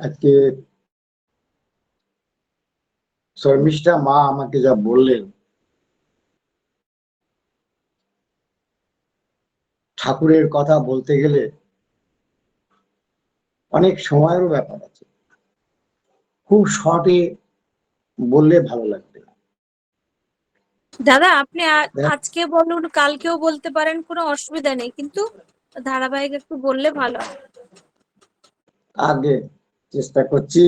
আজকে শর্মিষ্ঠা মা আমাকে যা বললেন ঠাকুরের কথা বলতে গেলে অনেক সময়েরও ব্যাপার আছে খুব শর্টে বললে ভালো লাগবে দাদা আপনি আজকে বলুন কালকেও বলতে পারেন কোনো অসুবিধা নেই কিন্তু ধারাবাহিক একটু বললে ভালো। আগে চেষ্টা করছি।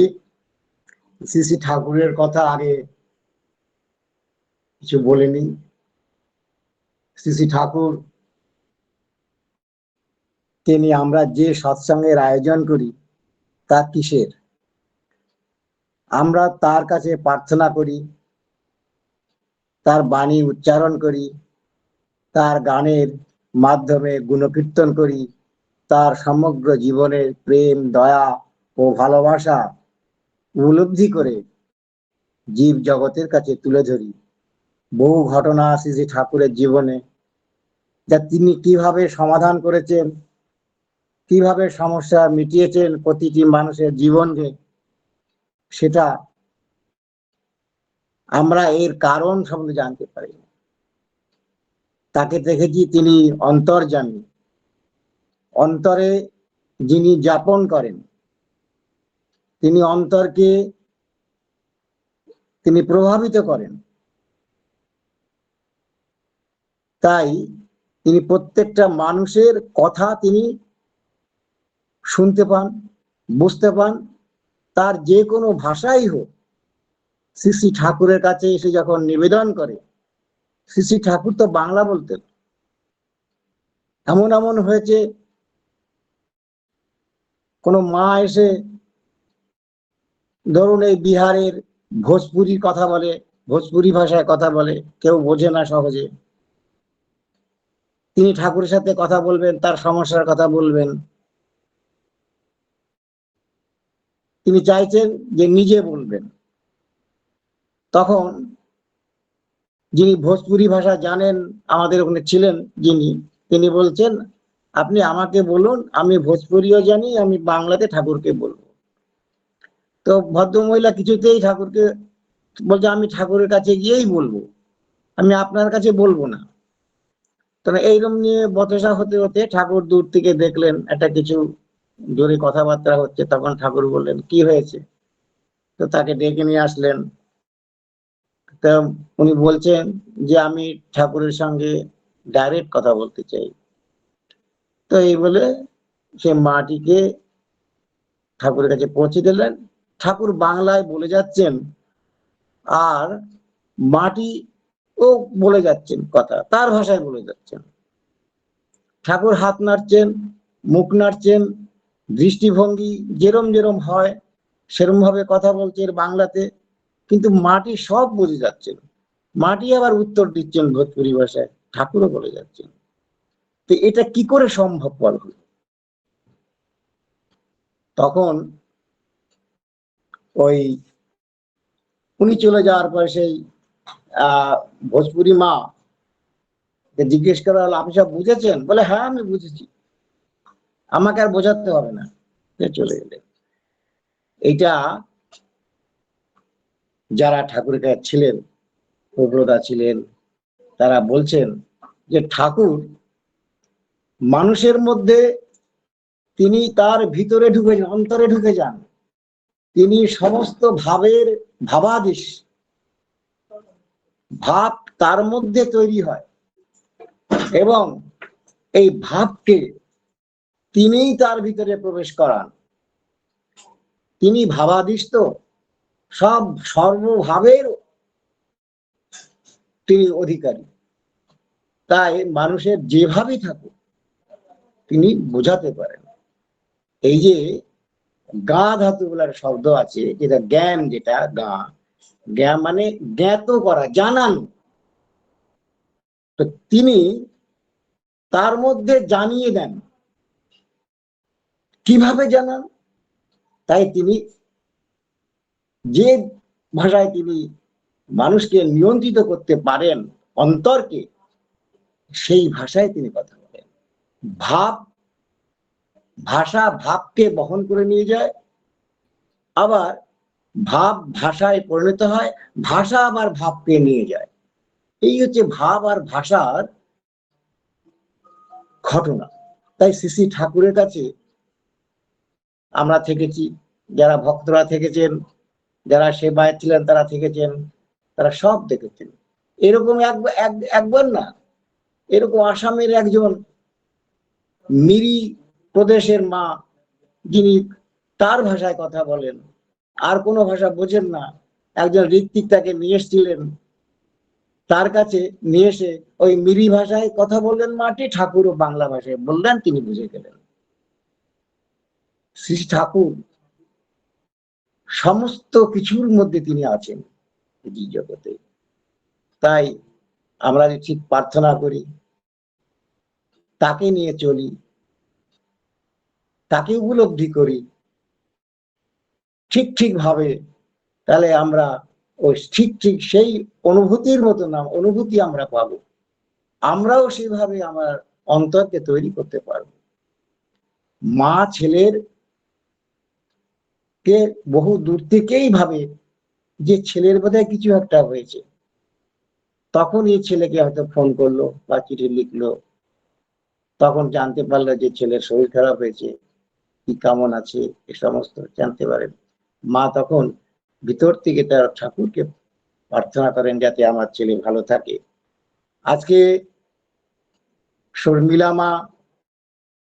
শ্রী শ্রী ঠাকুরের কথা আগে কিছু বলেনি শ্রী শ্রী ঠাকুর, তিনি আমরা যে সৎসঙ্গের আয়োজন করি, তা কিসের? আমরা তার কাছে প্রার্থনা করি, তার বাণী উচ্চারণ করি, তার গানের মাধ্যমে গুণকীর্তন করি, তার সমগ্র জীবনের প্রেম, দয়া ও ভালোবাসা উপলব্ধি করে জীব জগতের কাছে তুলে ধরি বহু ঘটনা আছে যে ঠাকুরের জীবনে যা তিনি কীভাবে সমাধান করেছেন, কীভাবে সমস্যা মিটিয়েছেন প্রতিটি মানুষের জীবনকে, সেটা আমরা এর কারণ সম্বন্ধে জানতে পারি। তাকে দেখেছি তিনি অন্তর অন্তর্জামী অন্তরে যিনি যাপন করেন তিনি অন্তরকে তিনি প্রভাবিত করেন। তাই তিনি প্রত্যেকটা মানুষের কথা তিনি শুনতে পান, বুঝতে পান। তার যে কোনো ভাষাই হোক শ্রী ঠাকুরের কাছে এসে যখন নিবেদন করে শ্রী ঠাকুর তো বাংলা বলতেন। এমন এমন হয়েছে, কোনো মা এসে ধরুন এই বিহারের ভোজপুরি কথা বলে, ভোজপুরি ভাষায় কথা বলে, কেউ বোঝে না সহজে। তিনি ঠাকুরের সাথে কথা বলবেন, তার সমস্যার কথা বলবেন। তিনি চাইছেন যে নিজে বলবেন। তখন যিনি ভোজপুরি ভাষা জানেন, আমাদের ওখানে ছিলেন যিনি, তিনি বলছেন, আপনি আমাকে বলুন, আমি ভোজপুরিও জানি, আমি বাংলাতে ঠাকুরকে বলব। তো ভদ্রমহিলা কিছুতেই ঠাকুরকে বলছে, আমি ঠাকুরের কাছে গিয়েই বলব। আমি আপনার কাছে বলব না। তো এইরকম নিয়ে বচসা হতে হতে ঠাকুর দূর থেকে দেখলেন একটা কিছু জোরে কথাবার্তা হচ্ছে। তখন ঠাকুর বললেন, কি হয়েছে? তো তাকে ডেকে নিয়ে আসলেন। তা উনি বলছেন যে, আমি ঠাকুরের সঙ্গে ডাইরেক্ট কথা বলতে চাই। তো এই বলে সে মাটিকে ঠাকুরের কাছে পৌঁছে দিলেন। ঠাকুর বাংলায় বলে যাচ্ছেন, আর মাটি ও বলে যাচ্ছেন কথা, তার ভাষায় বলে যাচ্ছেন। ঠাকুর হাত নাড়ছেন, মুখ নাড়ছেন, দৃষ্টিভঙ্গি যেরম যেরম হয়, সেরম ভাবে কথা বলছেন বাংলাতে, কিন্তু মাটি সব বুঝে যাচ্ছেন। মাটি আবার উত্তর দিচ্ছেন ভোজপুরি ভাষায়, ঠাকুরও বলে যাচ্ছেন। তো এটা কি করে সম্ভবপর হলো? তখন ওই উনি চলে যাওয়ার পরে সেই ভোজপুরি মা জিজ্ঞেস করা হলো আপনি সব বুঝেছেন? বলে হ্যাঁ আমি বুঝেছি। আমাকে আর বোঝাতে হবে না। চলে গেলেন এইটা যারা ঠাকুরের কাছে ছিলেন প্রবলদা ছিলেন, তারা বলছেন যে ঠাকুর মানুষের মধ্যে তিনি তার ভিতরে ঢুকে যান, অন্তরে ঢুকে যান। তিনি সমস্ত ভাবের ভাবাদেশ। ভাব তার মধ্যে তৈরি হয় এবং এই ভাবকে তিনিই তার ভিতরে প্রবেশ করান। তিনি ভাবাদিস তো সব সর্বভাবের তিনি অধিকারী। তাই মানুষের যেভাবেই থাকুক, তিনি বোঝাতে পারেন। এই যে গা ধাতু বলার শব্দ আছে, যেটা জ্ঞান যেটা, গা। জ্ঞান মানে জ্ঞাত করা, জানান। তো তিনি তার মধ্যে জানিয়ে দেন। কীভাবে জানান? তাই তিনি যে ভাষায় তিনি মানুষকে নিয়ন্ত্রিত করতে পারেন অন্তরকে, সেই ভাষায় তিনি কথা বলেন। ভাব ভাষা ভাবকে বহন করে নিয়ে যায়। আবার ভাব ভাষায় পরিণত হয়, ভাষা আবার ভাবকে নিয়ে যায়। এই হচ্ছে ভাব আর ভাষার ঘটনা। তাই শ্রী ঠাকুরের কাছে আমরা থেকেছি, যারা ভক্তরা থেকেছেন, যারা সেবায় ছিলেন তারা থেকেছেন, তারা সব দেখেছেন। এরকম একবার এক- একবার না, এরকম আসামের একজন মিরি প্রদেশের মা যিনি তার ভাষায় কথা বলেন, আর কোনো ভাষা বোঝেন না। একজন ঋত্বিক তাকে নিয়ে এসেছিলেন। তার কাছে নিয়ে এসে ওই মিরি ভাষায় কথা বললেন মাটি ঠাকুরও বাংলা ভাষায় বললেন, তিনি বুঝে গেলেন। শ্রী ঠাকুর সমস্ত কিছুর মধ্যে তিনি আছেন এই জগতে। তাই আমরা ঠিক প্রার্থনা করি, তাকে নিয়ে চলি তাকে উপলব্ধি করি। ঠিক ঠিক ভাবে তাহলে আমরা ওই ঠিক ঠিক সেই অনুভূতির মতো নাম, অনুভূতি আমরা পাবো। আমরাও সেভাবে আমার অন্তরকে তৈরি করতে পারব। মা ছেলের কে বহু দূর থেকেই ভাবে যে ছেলের বোধহয় কিছু একটা হয়েছে। তখন এই ছেলেকে হয়তো ফোন করল বা চিঠি লিখলো। তখন জানতে পারল যে ছেলের শরীর খারাপ হয়েছে। কি কেমন আছে, এ সমস্ত জানতে পারেন। মা তখন ভিতর থেকে তার ঠাকুরকে প্রার্থনা করেন যাতে আমার ছেলে ভালো থাকে। আজকে শর্মিলা মা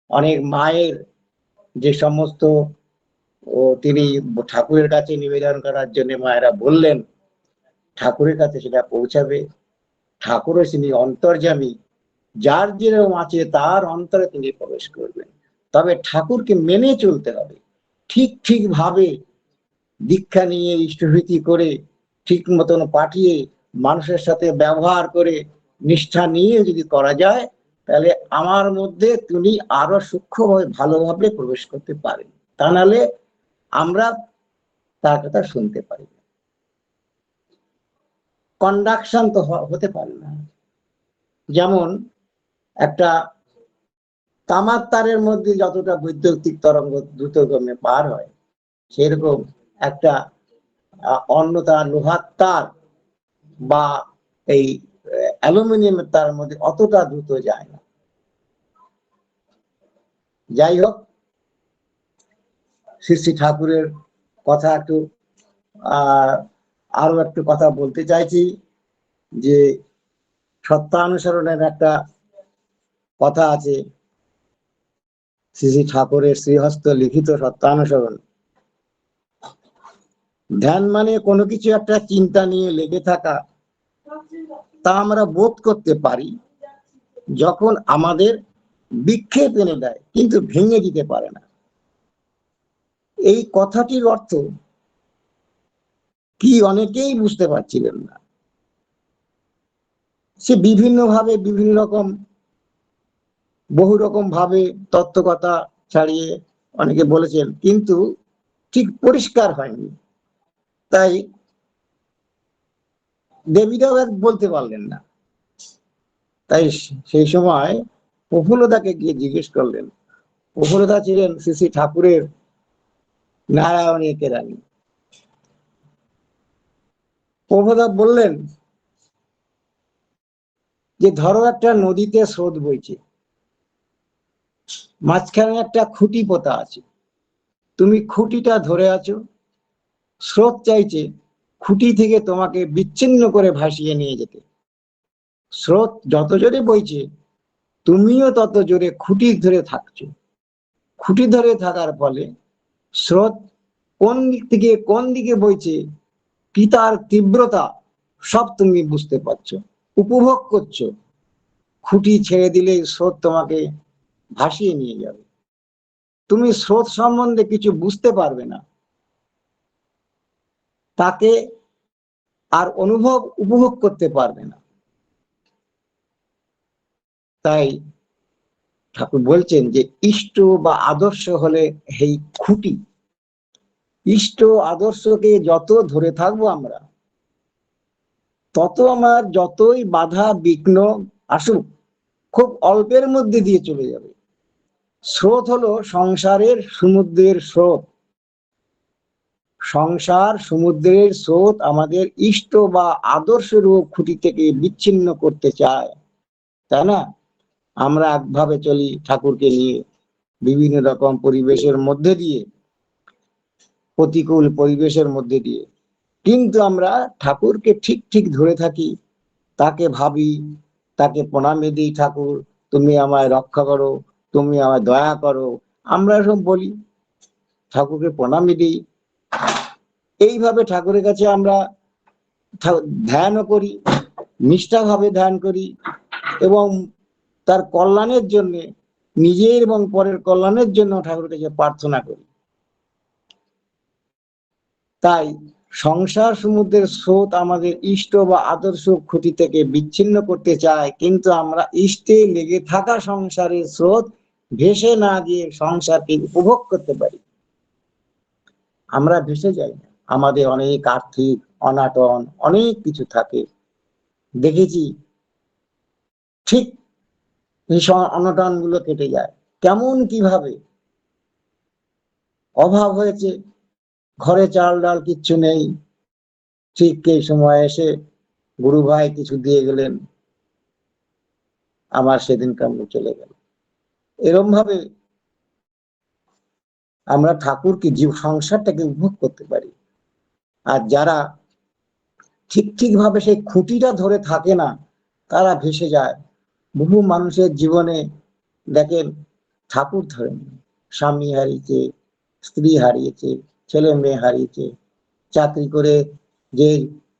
অনেক মায়ের যে সমস্ত, ও তিনি ঠাকুরের কাছে নিবেদন করার জন্য মায়েরা বললেন, ঠাকুরের কাছে সেটা পৌঁছাবে। ঠাকুরও তিনি অন্তর্যামী, যার যেরকম আছে তার অন্তরে তিনি প্রবেশ করবেন। তবে ঠাকুরকে মেনে চলতে হবে। ঠিক ঠিক ভাবে দীক্ষা নিয়ে ইষ্টভীতি করে, ঠিক মতন পাঠিয়ে, মানুষের সাথে ব্যবহার করে, নিষ্ঠা নিয়ে যদি করা যায়, তাহলে আমার মধ্যে তিনি আরও সূক্ষ্মভাবে ভালোভাবে প্রবেশ করতে পারেন। তা নাহলে আমরা তার কথা শুনতে পারি না। কন্ডাকশন তো হতে পারে না। যেমন একটা তামার তারের মধ্যে যতটা বৈদ্যুতিক তরঙ্গ দ্রুতগমে পার হয়, সেরকম একটা অন্য তার লোহার তার বা এই অ্যালুমিনিয়ামের তার মধ্যে অতটা দ্রুত যায় না। যাই হোক শ্রী ঠাকুরের কথা একটু আরও একটু কথা বলতে চাইছি যে সত্যানুসরণের একটা কথা আছে। শ্রী ঠাকুরের শ্রীহস্ত লিখিত সত্যানুসরণ ধ্যান মানে কোনো কিছু একটা চিন্তা নিয়ে লেগে থাকা, তা আমরা বোধ করতে পারি যখন আমাদের বিক্ষেপ এনে দেয়, কিন্তু ভেঙে দিতে পারে না। এই কথাটির অর্থ কি অনেকেই বুঝতে পারছিলেন না। সে বিভিন্ন ভাবে বিভিন্ন রকম বহু রকম ভাবে তত্ত্বকথা ছাড়িয়ে অনেকে বলেছেন, কিন্তু ঠিক পরিষ্কার হয়নি। তাই দেবীরাও এক বলতে পারলেন না। তাই সেই সময় প্রফুল্লদাকে গিয়ে জিজ্ঞেস করলেন, প্রফুল্লদা ছিলেন শ্রী শ্রী ঠাকুরের নারায়ণী কেরানি প্রভুদা বললেন যে, ধরো একটা নদীতে স্রোত বইছে। মাঝখানে একটা খুঁটি পোতা আছে। তুমি খুঁটিটা ধরে আছো। স্রোত চাইছে খুঁটি থেকে তোমাকে বিচ্ছিন্ন করে ভাসিয়ে নিয়ে যেতে। স্রোত যত জোরে বইছে, তুমিও তত জোরে খুঁটি ধরে থাকছো। খুঁটি ধরে থাকার ফলে স্রোত কোন দিক থেকে কোন দিকে বইছে কি তার তীব্রতা সব তুমি বুঝতে পারছ, উপভোগ করছ। খুঁটি ছেড়ে দিলে স্রোত তোমাকে ভাসিয়ে নিয়ে যাবে। তুমি স্রোত সম্বন্ধে কিছু বুঝতে পারবে না। তাকে আর অনুভব উপভোগ করতে পারবে না। তাই ঠাকুর বলছেন যে, ইষ্ট বা আদর্শ হলে এই খুঁটি। ইষ্ট আদর্শকে যত ধরে থাকব আমরা, তত আমার যতই বাধা, বিঘ্ন আসুক, খুব অল্পের মধ্যে দিয়ে চলে যাবে। স্রোত হলো সংসারের সমুদ্রের স্রোত। সংসার সমুদ্রের স্রোত আমাদের ইষ্ট বা আদর্শ রূপ খুঁটি থেকে বিচ্ছিন্ন করতে চায়, তাই না? আমরা একভাবে চলি ঠাকুরকে নিয়ে, বিভিন্ন রকম পরিবেশের মধ্যে দিয়ে, প্রতিকূল পরিবেশের মধ্যে দিয়ে। কিন্তু আমরা ঠাকুরকে ঠিক ঠিক ধরে থাকি, তাকে ভাবি, তাকে প্রণামে দিই ঠাকুর, তুমি আমায় রক্ষা করো তুমি আমায় দয়া করো, আমরা সব বলি, ঠাকুরকে প্রণামী দিই। এইভাবে ঠাকুরের কাছে আমরা ধ্যানও করি, নিষ্ঠাভাবে ধ্যান করি এবং তার কল্যাণের জন্য, নিজের এবং পরের কল্যাণের জন্য ঠাকুরের কাছে প্রার্থনা করি। তাই সংসার সমুদ্রের স্রোত আমাদের ইষ্ট বা আদর্শ ক্ষতি থেকে বিচ্ছিন্ন করতে চায়, কিন্তু আমরা ইষ্টে লেগে থাকা সংসারের স্রোত ভেসে না গিয়ে সংসারকে উপভোগ করতে পারি। আমরা ভেসে যাই না। আমাদের অনেক আর্থিক অনাটন, অনেক কিছু থাকে। দেখেছি ঠিক অনটনগুলো কেটে যায়। কেমন কীভাবে? অভাব হয়েছে, ঘরে চাল ডাল কিচ্ছু নেই। ঠিক এই সময় এসে গুরু ভাই কিছু দিয়ে গেলেন। আমার সেদিন কামড়ে চলে গেল। এরম ভাবে আমরা ঠাকুরকে জীব সংসারটাকে উপভোগ করতে পারি। আর যারা ঠিক ঠিক ভাবে সেই খুঁটিটা ধরে থাকে না, তারা ভেসে যায়। বহু মানুষের জীবনে দেখেন ঠাকুর ধরেন, স্বামী হারিয়েছে, স্ত্রী হারিয়েছে, ছেলে মেয়ে হারিয়েছে, চাকরি করে যে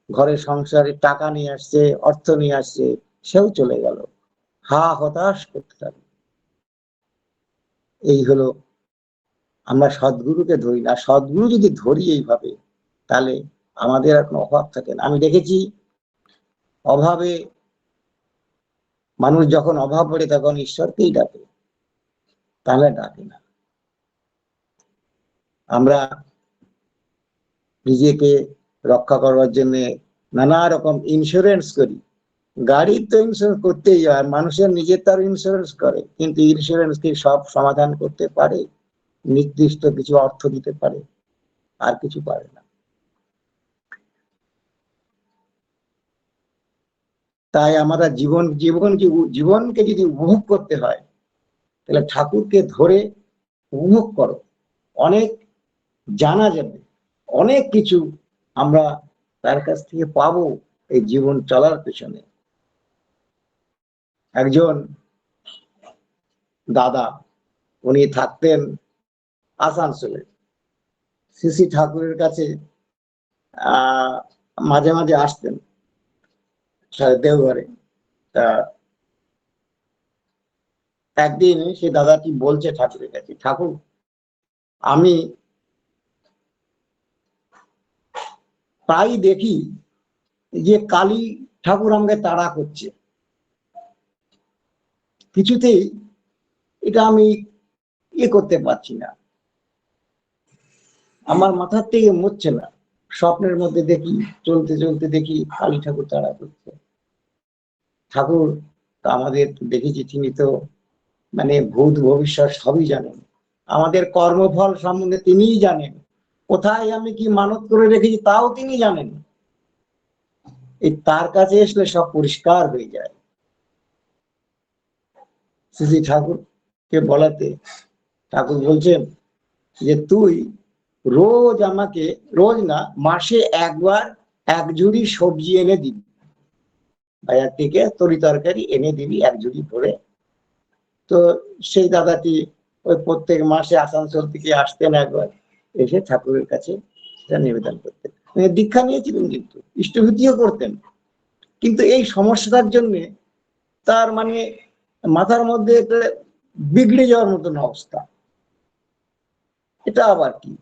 ঘরের সংসারে টাকা নিয়ে আসছে, অর্থ নিয়ে আসছে, সেও চলে গেল। হা হতাশ করতে থাকে। এই হলো, আমরা সদ্গুরুকে ধরি না। সদ্গুরু যদি ধরি এইভাবে, তাহলে আমাদের আর কোনো অভাব থাকে না। আমি দেখেছি, অভাবে মানুষ যখন অভাব পড়ে তখন ঈশ্বরকেই ডাকে, তাহলে ডাকে না। আমরা নিজেকে রক্ষা করবার জন্য নানা রকম ইন্স্যুরেন্স করি। গাড়ির তো ইন্স্যুরেন্স করতেই হয়, মানুষের নিজের তার ইন্স্যুরেন্স করে, কিন্তু ইন্স্যুরেন্স কি সব সমাধান করতে পারে? নির্দিষ্ট কিছু অর্থ দিতে পারে, আর কিছু পারে না। তাই আমরা জীবন জীবন জীবনকে যদি উপভোগ করতে হয়, তাহলে ঠাকুরকে ধরে উপভোগ করো। অনেক জানা যাবে, অনেক কিছু আমরা তার কাছ থেকে পাবো এই জীবন চলার পেছনে। একজন দাদা, উনি থাকতেন আসানসোলে। শ্রী ঠাকুরের কাছে মাঝে মাঝে আসতেন দেওঘরে। তা একদিন সে দাদাটি বলছে ঠাকুরের কাছে, ঠাকুর, আমি প্রায় দেখি যে কালী ঠাকুর আমাকে তাড়া করছে। কিছুতেই এটা আমি ইয়ে করতে পারছি না। আমার মাথার থেকে মরছে না। স্বপ্নের মধ্যে দেখি, চলতে চলতে দেখি কালী ঠাকুর তাড়া করছে। ঠাকুর আমাদের দেখেছি, তিনি তো মানে ভূত ভবিষ্যৎ সবই জানেন। আমাদের কর্মফল সম্বন্ধে তিনিই জানেন। কোথায় আমি কি মানত করে রেখেছি তাও তিনি জানেন। এই তার কাছে আসলে সব পরিষ্কার হয়ে যায়। শ্রী ঠাকুরকে বলাতে ঠাকুর বলছেন যে তুই রোজ আমাকে, রোজ না, মাসে একবার এক ঝুড়ি সবজি এনে দিবি। বাজার থেকে তরি তরকারি এনে দিবি এক ঝুড়ি ভরে। তো সেই দাদাটি ওই প্রত্যেক মাসে আসানসোল থেকে আসতেন একবার, এসে ঠাকুরের কাছে সেটা নিবেদন করতেন। মানে দীক্ষা নিয়েছিলেন কিন্তু, ইষ্টভূতিও করতেন। কিন্তু এই সমস্যাটার জন্যে তার মানে মাথার মধ্যে একটা বিগড়ে যাওয়ার মতন অবস্থা। এটা আবার কি?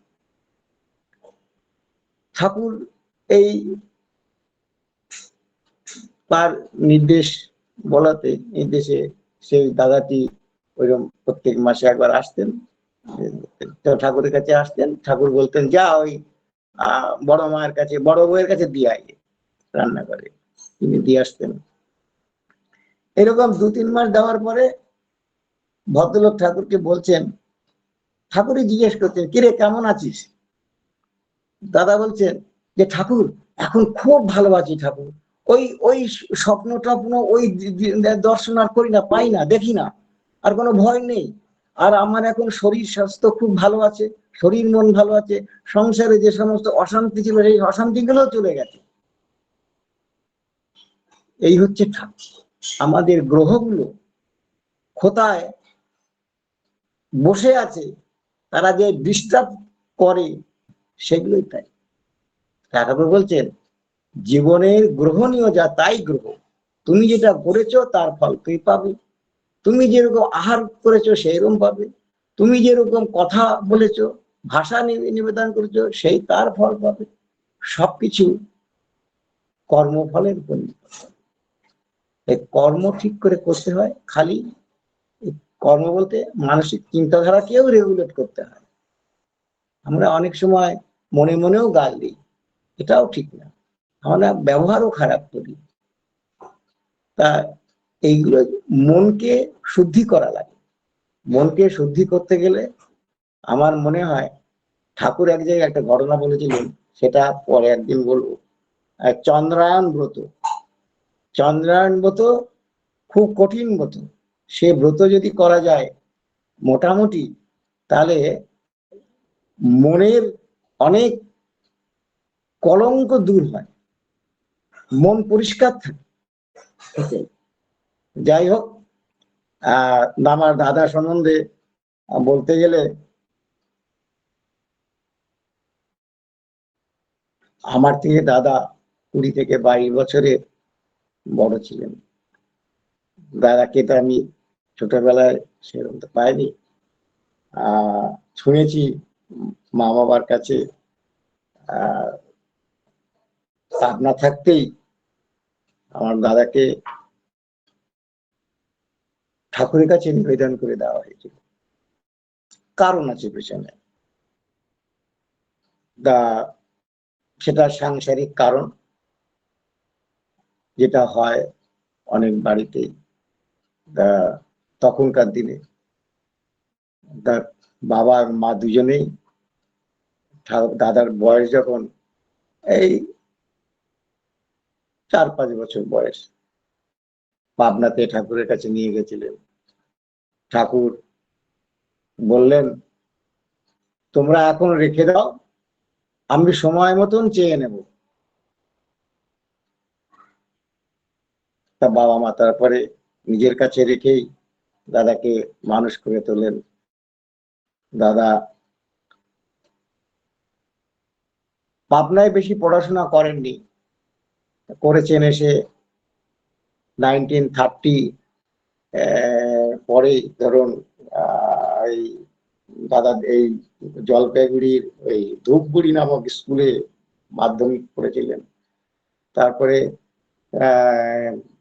ঠাকুর এই তার নির্দেশ বলাতে, নির্দেশে সেই দাদাটি ওইরকম প্রত্যেক মাসে একবার আসতেন ঠাকুরের কাছে আসতেন, ঠাকুর বলতেন, যা ওই বড় মায়ের কাছে, বড় বউয়ের কাছে দিয়ে আয়। রান্না করে তিনি দিয়ে আসতেন। এরকম দু তিন মাস দেওয়ার পরে ভদ্রলোক ঠাকুরকে বলছেন, ঠাকুরই জিজ্ঞেস করছেন, কিরে, কেমন আছিস? দাদা বলছেন যে, ঠাকুর, এখন খুব ভালো আছি ঠাকুর। ওই ওই স্বপ্ন টপ্ন, ওই দর্শন আর করি না, পাই না, দেখি না, আর কোনো ভয় নেই। আর আমার এখন শরীর স্বাস্থ্য খুব ভালো আছে, শরীর মন ভালো আছে, সংসারে যে সমস্ত অশান্তি ছিল, সেই অশান্তিগুলো চলে গেছে। এই হচ্ছে ঠাকুর। আমাদের গ্রহগুলো কোথায় বসে আছে, তারা যে ডিস্টার্ব করে, সেগুলোই তাই। ঠাকুর বলছেন, জীবনের গ্রহণীয় যা তাই গ্রহ, তুমি যেটা করেছ তার ফল তুই পাবে। তুমি যেরকম আহার করেছ সেইরকম পাবে। তুমি যেরকম কথা বলেছ, ভাষা নিবেদন করেছ, সেই তার ফল পাবে। সবকিছু কর্মফলের করে। এই কর্ম ঠিক করে করতে হয়, খালি কর্ম বলতে মানসিক চিন্তাধারাকেও রেগুলেট করতে হয়। আমরা অনেক সময় মনে মনেও গাল দিই, এটাও ঠিক না। আমরা ব্যবহারও খারাপ করি। তা এইগুলো মনকে শুদ্ধি করা লাগে। মনকে শুদ্ধি করতে গেলে আমার মনে হয় ঠাকুর এক জায়গায় একটা ঘটনা বলেছিলেন, সেটা পরে একদিন বলব। চন্দ্রায়ণ ব্রত। চন্দ্রায়ণ ব্রত খুব কঠিন ব্রত। সে ব্রত যদি করা যায় মোটামুটি, তাহলে মনের অনেক কলঙ্ক দূর হয়, মন পরিষ্কার থাকে। যাই হোক আমার দাদা সম্বন্ধে বলতে গেলে আমার থেকে দাদা কুড়ি থেকে বাইশ বছরের বড় ছিলেন। দাদাকে তো আমি ছোটবেলায় সেরকম তো পাইনি। শুনেছি মা বাবার কাছে, আহ পাবনা থাকতেই আমার দাদাকে ঠাকুরের কাছে নিবেদন করে দেওয়া হয়েছিল। কারণ আছে পেছনে। দা সেটা সাংসারিক কারণ। যেটা হয় অনেক বাড়িতেই তখনকার দিনে। তার বাবা আর মা দুজনেই দাদার বয়স যখন এই চার পাঁচ বছর বয়স, পাবনাতে ঠাকুরের কাছে নিয়ে গেছিলেন। ঠাকুর বললেন, তোমরা এখন রেখে দাও, আমি সময় মতন চেয়ে নেব। তা বাবা মা তারপরে নিজের কাছে রেখেই দাদাকে মানুষ করে তোলেন। দাদা পাবনায় বেশি পড়াশোনা করেননি। করেছেন এসে নাইনটিন থার্টি পরে ধরুন এই দাদা, এই জলপাইগুড়ির ওই ধূপগুড়ি নামক স্কুলে মাধ্যমিক পড়েছিলেন। তারপরে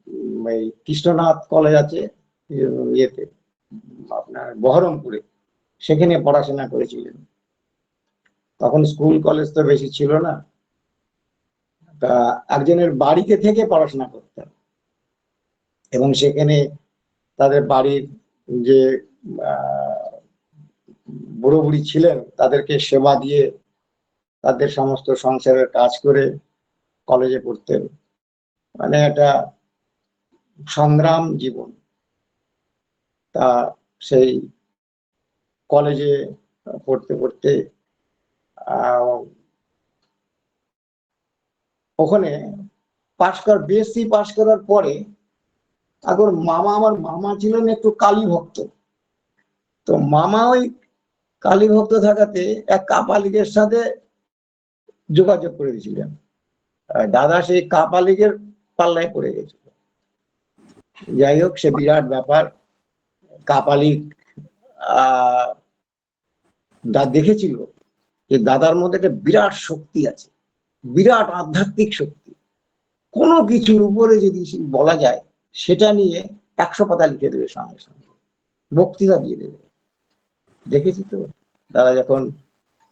এই কৃষ্ণনাথ কলেজ আছে ইয়েতে, আপনার বহরমপুরে। সেখানে পড়াশোনা করেছিলেন। তখন স্কুল কলেজ তো বেশি ছিল না। তা একজনের বাড়িতে থেকে পড়াশোনা করতেন। এবং সেখানে তাদের বাড়ির যে বুড়ো বুড়ি ছিলেন, তাদেরকে সেবা দিয়ে তাদের সমস্ত সংসারের কাজ করে কলেজে পড়তেন। মানে একটা সংগ্রাম জীবন। তা সেই কলেজে পড়তে পড়তে ওখানে পাশ কর বিএসসি পাশ করার পরে এখন মামা আমার মামা ছিলেন একটু কালী ভক্ত। তো মামা ওই কালী ভক্ত থাকাতে এক কাপালিকের সাথে যোগাযোগ করে দিয়েছিলেন। দাদা সেই কাপালিকের পাল্লায় পড়ে গেছিল যাই হোক, সে বিরাট ব্যাপার। কাপালিক আহ দেখেছিল যে দাদার মধ্যে একটা বিরাট শক্তি আছে, বিরাট আধ্যাত্মিক শক্তি। কোনো কিছুর উপরে যদি বলা যায়, সেটা নিয়ে একশো পাতা লিখে দেবে সঙ্গে সঙ্গে। বক্তৃতা দিয়ে দেবে। দেখেছি তো, দাদা যখন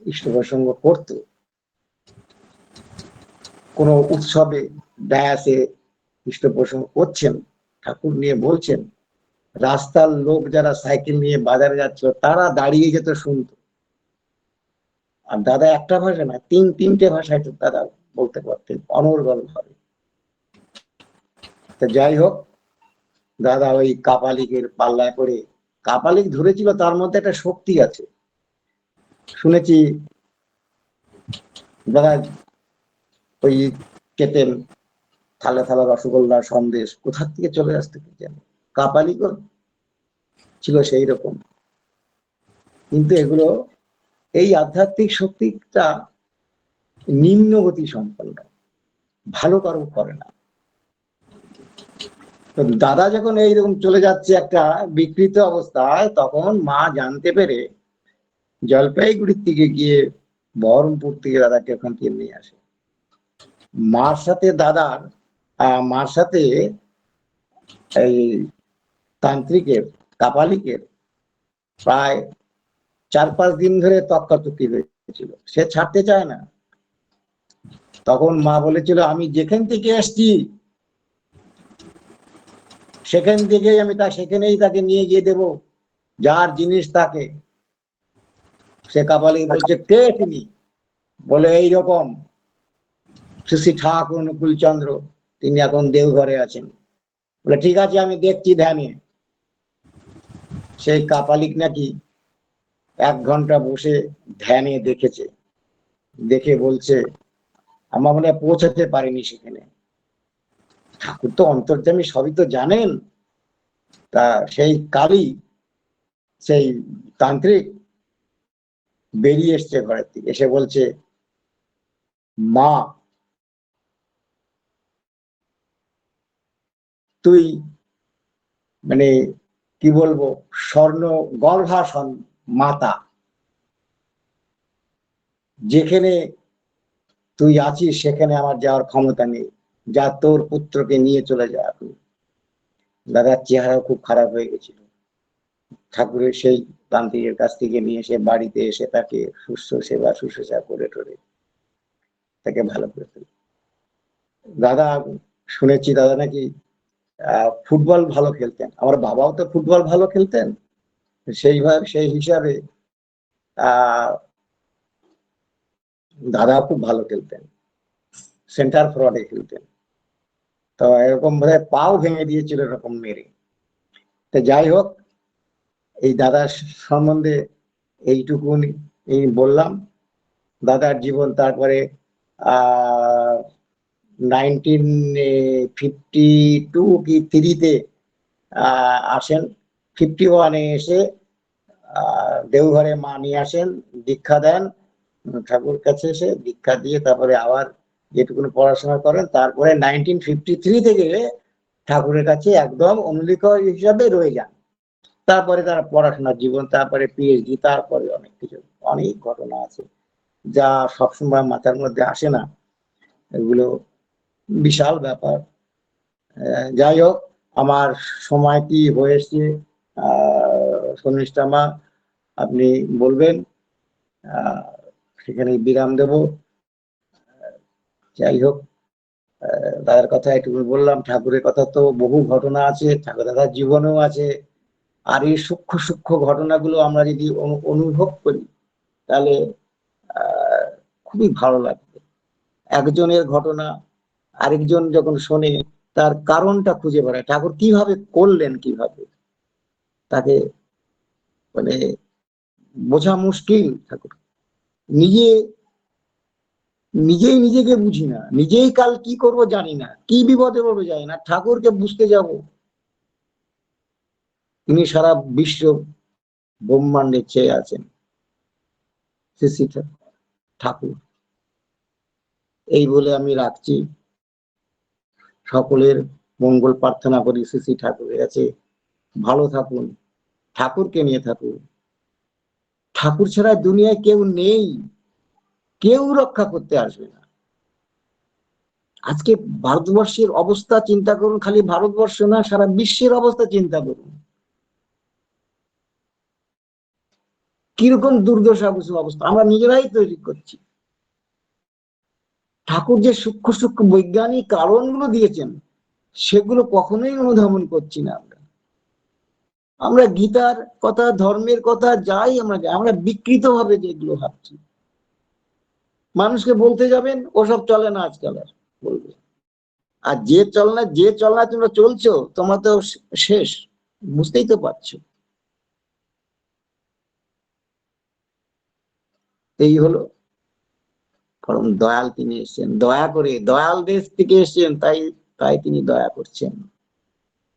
ইষ্ট প্রসঙ্গ করতো, কোনো উৎসবে ডায়াসে ইষ্ট প্রসঙ্গ করছেন ঠাকুর নিয়ে বলছেন, রাস্তার লোক যারা সাইকেল নিয়ে বাজারে যাচ্ছিল, তারা দাঁড়িয়ে যেত শুনতো। আর দাদা একটা ভাষা না, তিন তিনটে ভাষায় তো দাদা বলতে পারতেন, অনর্গল ভাবে। তা যাই হোক, দাদা ওই কাপালিকের পাল্লায় করে কাপালিক ধরেছিল তার মধ্যে একটা শক্তি আছে। শুনেছি, দাদা ওই খেতেন থালা থালা রসগোল্লা সন্দেশ কোথার থেকে চলে আসতে কি জানি? কাপালিকও ছিল সেই রকম। কিন্তু এগুলো, এই আধ্যাত্মিক শক্তিটা নিম্নগতি সম্পন্ন। ভালো কারও করে না। দাদা যখন এইরকম চলে যাচ্ছে একটা বিকৃত অবস্থায় তখন মা জানতে পেরে জলপাইগুড়ির থেকে গিয়ে বহরমপুর থেকে দাদাকে ওখান থেকে নিয়ে আসে। মার সাথে দাদার মার সাথে এই তান্ত্রিকের, কাপালিকের প্রায় চার পাঁচ দিন ধরে তক্কাতক্কি হয়েছিল। সে ছাড়তে চায় না। তখন মা বলেছিল, আমি যেখান থেকে এসছি সেখান থেকেই আমি তা, সেখানেই তাকে নিয়ে গিয়ে দেব। যার জিনিস তাকে। সে কাপালিক বলছে, কে তিনি বলে, এইরকম, শ্রী শ্রী ঠাকুর অনুকূল চন্দ্র। তিনি এখন দেওঘরে আছেন। বলে, ঠিক আছে, আমি দেখছি ধ্যানে। সেই কাপালিক নাকি এক ঘণ্টা বসে ধ্যানে দেখেছে। দেখে বলছে, আমার মনে পৌঁছাতে পারিনি সেখানে। ঠাকুর তো অন্তর্যামী, সবই তো জানেন। তা সেই কালই সেই তান্ত্রিক বেরিয়ে এসছে ঘরের থেকে এসে বলছে, মা তুই মানে কি বলব, স্বর্ণ, গর্ভাসন মাতা। যেখানে তুই আছিস, সেখানে আমার যাওয়ার ক্ষমতা নেই। যা তোর পুত্রকে নিয়ে চলে যা আপনি দাদার চেহারা খুব খারাপ হয়ে গেছিল। ঠাকুরের সেই তান্ত্রিকের কাছ থেকে নিয়ে এসে বাড়িতে এসে তাকে সুস্থ সেবা, শুশ্রূষা করে টোরে। তাকে ভালো করে তোলে। দাদা, শুনেছি দাদা নাকি ফুটবল ভালো খেলতেন। আমার বাবাও তো ফুটবল ভালো খেলতেন। সেইভাবে সেই হিসাবে দাদা খুব ভালো খেলতেন। সেন্টার ফরওয়ার্ডে খেলতেন। তো এরকম ভাবে পাও ভেঙে দিয়েছিল এরকম মেরে। তো যাই হোক, এই দাদার সম্বন্ধে এইটুকুনি, এই বললাম। দাদার জীবন, তারপরে, আহ নাইনটিন ফিফটি টু কি থ্রিতে আসেন। ফিফটি ওয়ানে এসে দেওঘরে মা নিয়ে আসেন, দীক্ষা দেন ঠাকুর কাছে এসে দীক্ষা দিয়ে তারপরে আবার যেটুকুন পড়াশোনা করেন, তারপরে নাইনটিন ফিফটি থ্রি থেকে ঠাকুরের কাছে একদম অনুলিখ হিসাবে রয়ে যান। তারপরে তারা পড়াশোনার জীবন, তারপরে পিএইচডি তারপরে অনেক কিছু, অনেক ঘটনা আছে যা সবসময় মাথার মধ্যে আসে না। এগুলো বিশাল ব্যাপার। যাই হোক আমার সময়টি হয়েছে, আহ, শর্মিষ্ঠা মা, আপনি বলবেন সেখানে বিরাম দেব। যাই হোক দাদার কথা একটু বললাম, ঠাকুরের কথা তো বহু ঘটনা আছে, ঠাকুর দাদার জীবনেও আছে। আর এই সূক্ষ্ম সূক্ষ্ম ঘটনাগুলো আমরা যদি অনু- অনুভব করি, তাহলে খুবই ভালো লাগবে। একজনের ঘটনা আরেকজন যখন শোনে, তার কারণটা খুঁজে বেড়ায়। ঠাকুর কীভাবে করলেন কীভাবে? তাকে মানে বোঝা মুশকিল ঠাকুর। নিজে, নিজেই নিজেকে বুঝি না। নিজেই কাল কি করব জানি না। কি বিপদে পড়ব জানি না। ঠাকুরকে বুঝতে যাব। তিনি সারা বিশ্ব ব্রহ্মাণ্ডে চেয়ে আছেন। ঠাকুর। এই বলে আমি রাখছি। সকলের মঙ্গল প্রার্থনা করি, শ্রী শ্রী ঠাকুরের কাছে। ভালো থাকুন, ঠাকুরকে নিয়ে থাকুন। ঠাকুর ছাড়া দুনিয়ায় কেউ নেই, কেউ রক্ষা করতে আসবে না। আজকে ভারতবর্ষের অবস্থা চিন্তা করুন, খালি ভারতবর্ষ না, সারা বিশ্বের অবস্থা চিন্তা করুন। কীরকম দুর্দশা অবস্থা, আমরা নিজেরাই তৈরি করছি। ঠাকুর যে সূক্ষ্ম সূক্ষ্ম বৈজ্ঞানিক কারণগুলো দিয়েছেন, সেগুলো কখনোই অনুধাবন করছি না আমরা। আমরা গীতার কথা, ধর্মের কথা, যাই আমরা আমরা বিকৃত ভাবে যেগুলো ভাবছি। মানুষকে বলতে যাবেন, ওসব চলে না আজকাল আর বলবে। আর যে চলনা যে চলনা তোমরা চলছো, তোমার তো শেষ। বুঝতেই তো পারছ। এই হলো পরম দয়াল তিনি এসেছেন। দয়া করে, দয়াল দেশ থেকে এসেছেন, তাই তাই তিনি দয়া করছেন।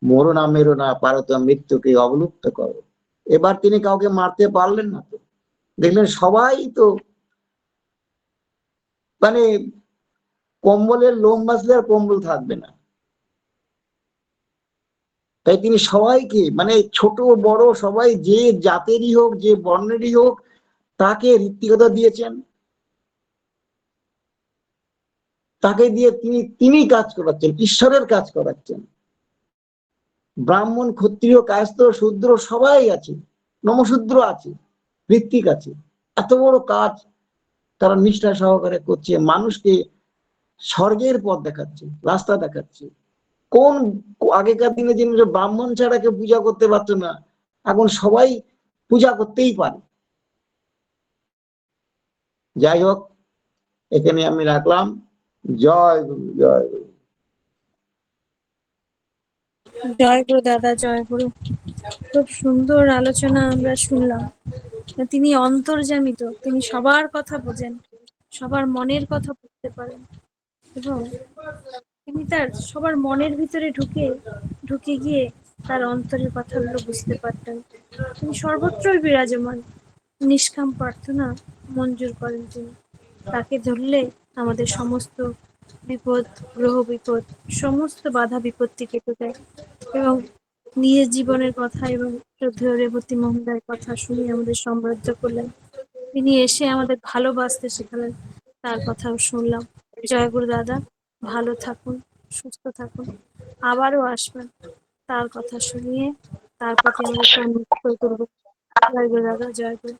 মরো না, মেরো না, পারো তো মৃত্যুকে অবলুপ্ত করো। এবার তিনি কাউকে মারতে পারলেন না তো। দেখলেন সবাই তো মানে কম্বলের লোম বাঁচলে আর কম্বল থাকবে না। তাই তিনি সবাইকে মানে ছোট, বড়, সবাই যে জাতেরই হোক, যে বর্ণেরই হোক, তাকে ঋত্বিকতা দিয়েছেন। তাকে দিয়ে তিনি তিনি কাজ করাচ্ছেন, ঈশ্বরের কাজ করাচ্ছেন। ব্রাহ্মণ, ক্ষত্রিয়, কায়স্থ, শূদ্র সবাই আছে, নমশূদ্র আছে, ঋত্বিক আছে। এত বড় কাজ তারা নিষ্ঠা সহকারে করছে, মানুষকে স্বর্গের পথ দেখাচ্ছে, রাস্তা দেখাচ্ছে। কোন আগেকার দিনে যে ব্রাহ্মণ ছাড়া কেউ পূজা করতে পারতো না, এখন সবাই পূজা করতেই পারে। যাই হোক, এখানে আমি রাখলাম। জয় গুরু জয় গুরু। জয় গুরু দাদা, জয় গুরু। খুব সুন্দর আলোচনা আমরা শুনলাম। তিনি অন্তর্জামিত, তিনি সবার কথা বোঝেন, সবার মনের কথা বুঝতে পারেন। এবং তিনি তার সবার মনের ভিতরে ঢুকে ঢুকে গিয়ে তার অন্তরের কথাগুলো বুঝতে পারতেন। তিনি সর্বত্রই বিরাজমান। নিষ্কাম প্রার্থনা মঞ্জুর করেন তিনি। তাকে ধরলে আমাদের সমস্ত বিপদ, গ্রহ বিপদ, সমস্ত বাধা বিপত্তি কেটে দেয় এবং নিজের জীবনের কথা এবং রেবতী মহিলার কথা শুনে আমাদের সমৃদ্ধ করলেন। তিনি এসে আমাদের ভালোবাসতে শেখালেন। তার কথাও শুনলাম। জয় গুরু দাদা, ভালো থাকুন, সুস্থ থাকুন। আবারও আসবেন। তার কথা শুনিয়ে তার প্রতি আমরা প্রাণ করব। জয় গুরু দাদা, জয় গুরু।